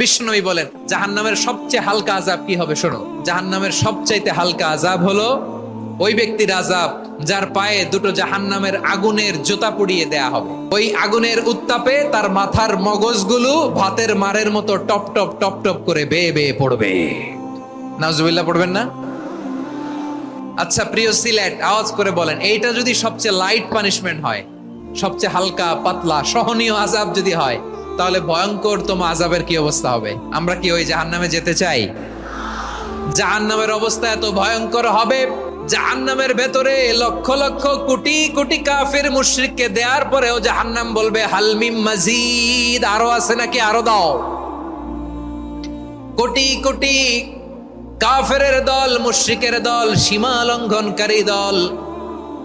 বিষ্ণুই বলেন, জাহান্নামের সবচেয়ে হালকা আজাব কি হবে শোনো? জাহান্নামের সবচাইতে হালকা আজাব হলো ওই ব্যক্তির আজাব যার পায়ে দুটো জাহান্নামের আগুনের জোতা পুড়িয়ে দেয়া হবে। ওই আগুনের উত্তাপে তার মাথার মগজগুলো ভাতের মারের মতো টপ টপ টপ টপ করে বেয়ে বেয়ে পড়বে। নাজুবিল্লাহ পড়বেন না? আচ্ছা প্রিয় সিলেট, আওয়াজ করে বলেন, এইটা যদি সবচেয়ে লাইট পানিশমেন্ট হয়, সবচেয়ে হালকা, পাতলা, সহনীয় আজাব যদি হয় তাহলে ভয়ঙ্কর তোমা আজাবের কি অবস্থা হবে? আমরা কি ওই জাহান্নামে যেতে চাই? জাহান্নামের অবস্থা এত ভয়ঙ্কর হবে, জাহান্নামের ভেতরে লক্ষ লক্ষ কোটি কোটি কাফের মুশরিককে দেওয়ার পরেও জাহান্নাম বলবে হালমিম মাজিদ। আরও আছে নাকি? আরও দাও। কোটি কোটি কাফেরের দল, মুশরিকের দল, সীমা লঙ্ঘনকারী দল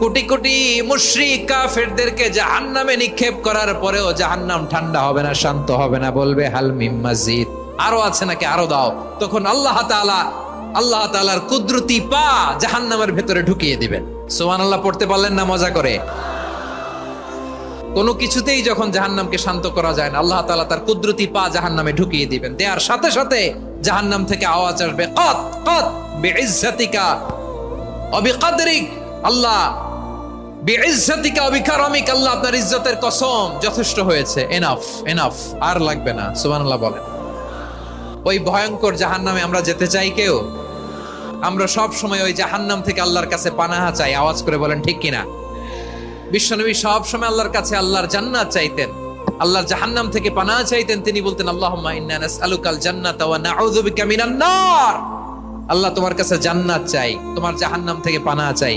কোটি কোটি মুশরিক কাফেরদেরকে জাহান্নামে নিক্ষেপ করার পরেও জাহান্নাম ঠান্ডা হবে না, শান্ত হবে না, বলবে, হাল মিম মাজিদ। আরও আছে নাকি? আরও দাও। তখন আল্লাহ তাআলা, আল্লাহ তাআলার কুদরতি পা জাহান্নামের ভেতরে ঢুকিয়ে দিবেন। সুবহানাল্লাহ, পড়তে পারলেন না? মজা করে। কোনো কিছুতেই যখন জাহান্নামকে শান্ত করা যায় না, আল্লাহ তাআলা তার কুদরতি পা জাহান্নামে ঢুকিয়ে দিবেন। দেওয়ার সাথে সাথে জাহান্নাম থেকে আওয়াজ আসবে, কত কত, বিইজ্জাতিকা, অবিকাদরিক, আল্লাহ বিইজ্জাতিকা অবিকারমিক আল্লাহ আপনার ইজ্জতের কসম যথেষ্ট হয়েছে। এনাফ এনাফ আর লাগবে না, সুবহানাল্লাহ বলেন। ওই ভয়ঙ্কর জাহান্নামে আমরা যেতে চাই কেউ? আমরা সব সময় ওই জাহান্নাম থেকে আল্লাহর কাছে পানাহা চাই, আওয়াজ করে বলেন, ঠিক কিনা? বিশ্বনবী সব সময় আল্লাহর কাছে আল্লাহর জান্নাত চাইতেন। আল্লাহর জাহান্নাম থেকে পানাহ চাইতেন, তিনি বলতেন, আল্লাহুম্মা ইন্না নাসআলুকাল জান্নাতা ওয়া নাউযু বিকা মিনান নার। আল্লাহ তোমার কাছে জান্নাত চাই, তোমার জাহান্নাম থেকে পানাহ চাই।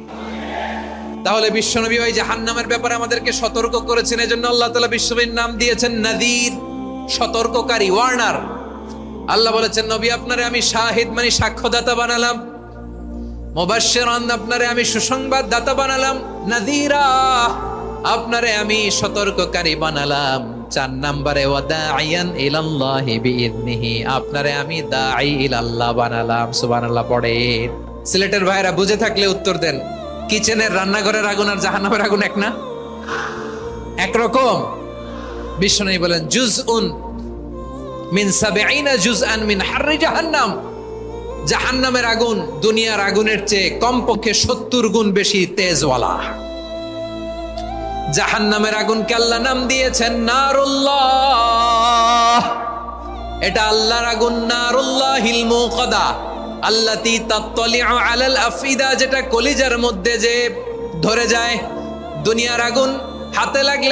তাহলে বিশ্বনবী ওই জাহান্নামের ব্যাপারে আমাদেরকে সতর্ক করেছেন, এজন্য আল্লাহ তাআলা বিশ্বনবীর নাম দিয়েছেন নাদির, সতর্ককারী, ওয়ার্নার। আল্লাহ বলেছেন, নবী, আপনারে আমি শাহিদ মানে সাক্ষ্যদাতা বানালাম। মুবাশশিরান আপনারে আমি সুসংবাদ দাতা বানালাম। নাদিরা, আপনারে আমি সতর্ককারী বানালাম। চার নম্বরে আপনারে আমি দাঈ ইলাল্লাহ বানালাম। সুবহানাল্লাহ পড়ে সিলেটের ভাইরা বুঝে থাকলে উত্তর দেন। কিচেনের রান্নাঘরের আগুন আর জাহান্নামের আগুন এক না? একরকম। বিষ্ণু বলেন জুজ উন মিন সাবেইনা জুজআন মিন হাররি জাহান্নাম। জাহান্নামের আগুন দুনিয়ার আগুনের চেয়ে কমপক্ষে সত্তর গুণ বেশি তেজওয়ালা। জাহান্নামের আগুনকে আল্লাহ নাম দিয়েছেন নারুল্লাহ। এটা আল্লাহর আগুন নারুল্লাহ হিলমু কদা আল্লাতি তাত্তলি আলাল আফিদা যেটা কলিজার মধ্যে যে ধরে যায় দুনিয়ার আগুন হাতে লাগলে